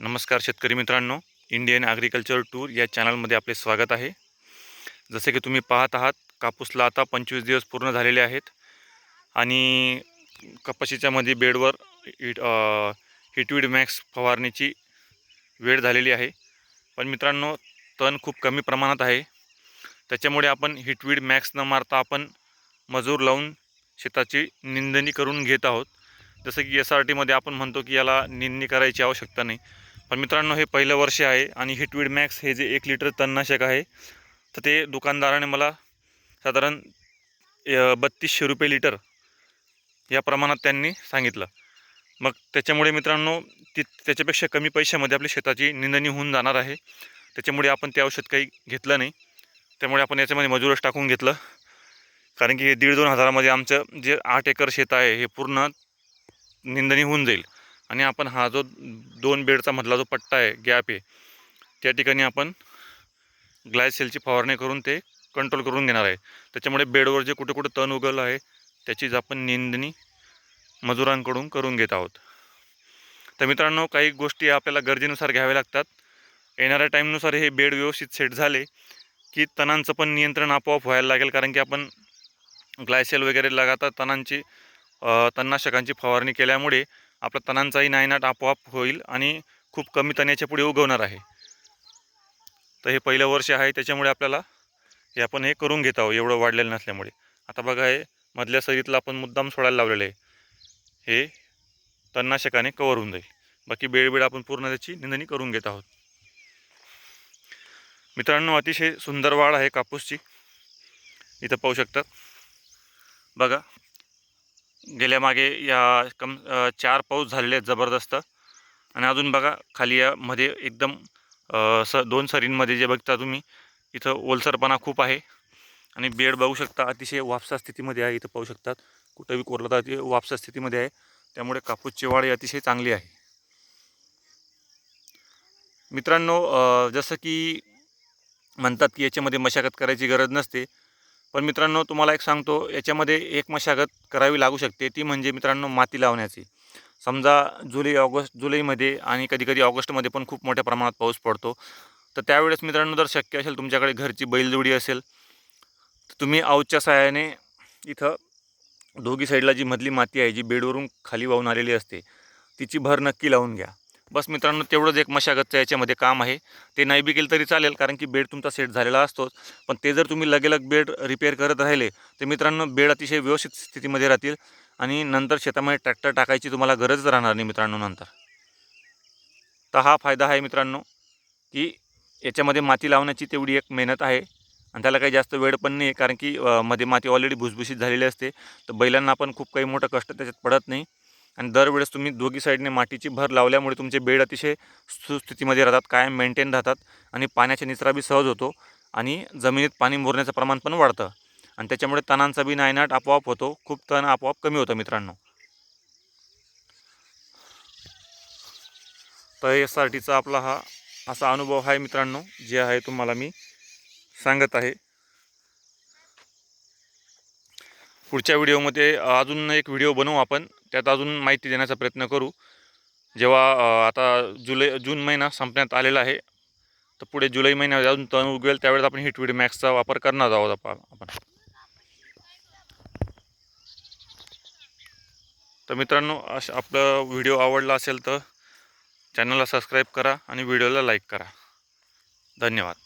नमस्कार शेतकरी मित्रांनो. इंडियन ॲग्रिकल्चर टूर या चॅनलमध्ये आपले स्वागत आहे. जसे की तुम्ही पाहत आहात कापूसला आता पंचवीस दिवस पूर्ण झालेले आहेत. आणि कपाशीच्यामध्ये बेडवर हिट हिटवीड मॅक्स फवारणीची वेळ झालेली आहे. पण मित्रांनो तण खूप कमी प्रमाणात आहे. त्याच्यामुळे आपण हिटवीड मॅक्स न मारता आपण मजूर लावून शेताची निंदणी करून घेत आहोत. जसं की एस आर टीमध्ये आपण म्हणतो की याला निंदणी करायची आवश्यकता नाही. पण मित्रांनो हे पहिलं वर्ष आहे आणि हिटवीड मॅक्स हे जे एक लिटर तणनाशक आहे तर ते दुकानदाराने मला साधारण बत्तीसशे रुपये लिटर या प्रमाणात त्यांनी सांगितलं. मग त्याच्यामुळे मित्रांनो ती त्याच्यापेक्षा कमी पैशामध्ये आपली शेताची निंदणी होऊन जाणार आहे. त्याच्यामुळे आपण ते औषध काही घेतलं नाही. त्यामुळे आपण याच्यामध्ये मजूरच टाकून घेतलं. कारण की हे दीड दोन हजारामध्ये आमचं जे आठ एकर शेत आहे हे पूर्ण निंदणी होऊन जाईल. आणि आपण हा जो दोन बेडचा मधला जो पट्टा आहे गॅप आहे त्या ठिकाणी आपण ग्लायसेलची फवारणी करून ते कंट्रोल करून घेणार आहे. त्याच्यामुळे बेडवर जे कुठे कुठे तण उगवलं आहे त्याचीच आपण निंदणी मजुरांकडून करून घेत आहोत. तर मित्रांनो काही गोष्टी आपल्याला गरजेनुसार घ्याव्या लागतात. येणाऱ्या टाईमनुसार हे बेड व्यवस्थित सेट झाले की तणांचं पण नियंत्रण आपोआप व्हायला लागेल कारण की आपण ग्लायसेल वगैरे लगातार तणांची तणनाशकांची फवारणी केल्यामुळे आपला तणांचाही नायनाट आपोआप होईल आणि खूप कमी तण्याच्या पुढे उगवणार आहे. तर हे पहिलं वर्ष आहे त्याच्यामुळे आपल्याला हे आपण हे करून घेत आहोत एवढं वाढलेलं नसल्यामुळे. आता बघा हे मधल्या सरीतला आपण मुद्दाम सोडायला लावलेलं आहे. हे तणनाशकाने कवर होऊन जाईल. बाकी बेळबेळ आपण पूर्ण त्याची निंदणी करून घेत आहोत. मित्रांनो अतिशय सुंदर वाढ आहे कापूसची. इथं पाहू शकतात बघा गेल्यामागे या कम चार पाऊस झालेले आहेत जबरदस्त. आणि अजून बघा खाली यामध्ये एकदम स दोन सरींमध्ये जे बघता तुम्ही इथं ओलसरपणा खूप आहे. आणि बेड बघू शकता अतिशय वापसा स्थितीमध्ये आहे इथं पाहू शकतात. कुठंही कोरलं तर वापसा स्थितीमध्ये आहे. त्यामुळे कापूसची वाढ ही अतिशय चांगली आहे. मित्रांनो जसं की म्हणतात की याच्यामध्ये मशागत करायची गरज नसते. पण मित्रांनो तुम्हाला एक सांगतो याच्यामध्ये एक मशागत करावी लागू शकते ती म्हणजे मित्रांनो माती लावण्याची. समजा जुलै ऑगस्ट जुलैमध्ये आणि कधीकधी ऑगस्टमध्ये पण खूप मोठ्या प्रमाणात पाऊस पडतो. तर त्यावेळेस मित्रांनो जर शक्य असेल तुमच्याकडे घरची बैलजोडी असेल तर तुम्ही आऊच्या सहाय्याने इथं दोघी साईडला जी मधली माती आहे जी बेडवरून खाली वाहून आलेली असते तिची भर नक्की लावून घ्या. बस मित्रांनो तेवढंच एक मशागतचं याच्यामध्ये काम आहे. ते नाही बी केलं तरी चालेल कारण की बेड तुमचा सेट झालेला असतोच. पण ते जर तुम्ही लगेलग बेड रिपेअर करत राहिले तर मित्रांनो बेड अतिशय व्यवस्थित स्थितीमध्ये राहतील आणि नंतर शेतामध्ये ट्रॅक्टर टाकायची तुम्हाला गरजच राहणार नाही मित्रांनो नंतर. तर हा फायदा आहे मित्रांनो की याच्यामध्ये माती लावण्याची तेवढी एक मेहनत आहे आणि त्याला काही जास्त वेळ पण नाही आहे कारण की मध्ये माती ऑलरेडी भुसभुशीत झालेली असते. तर बैलांना पण खूप काही मोठं कष्ट त्याच्यात पडत नाही. आणि दरवेळेस तुम्ही दोघी साईडने मातीची भर लावल्यामुळे तुमचे बेड अतिशय सुस्थितीमध्ये राहतात कायम मेंटेन राहतात आणि पाण्याचा निचरा बी सहज होतो आणि जमिनीत पाणी मुरण्याचं प्रमाण पण वाढतं. आणि त्याच्यामुळे तणांचा बी नायनाट आपोआप होतो खूप तण आपोआप कमी होतं मित्रांनो. तर एस आर टीचा आपला हा असा अनुभव आहे मित्रांनो जे आहे तुम्हाला मी सांगत आहे. पुढच्या व्हिडिओमध्ये अजून एक व्हिडिओ बनवू आपण. त्यात अजून माहिती देण्याचा प्रयत्न करू. जेव्हा आता जुलै जून महिना संपण्यात आलेला आहे तर पुढे जुलै महिन्यात अजून तण उगवेल त्यावेळेस आपण हिटविड मॅक्सचा वापर करणार आहोत आपा- आपण. तर मित्रांनो असं आपलं व्हिडिओ आवडला असेल तर चॅनलला सबस्क्राईब करा आणि व्हिडिओला लाईक करा. धन्यवाद.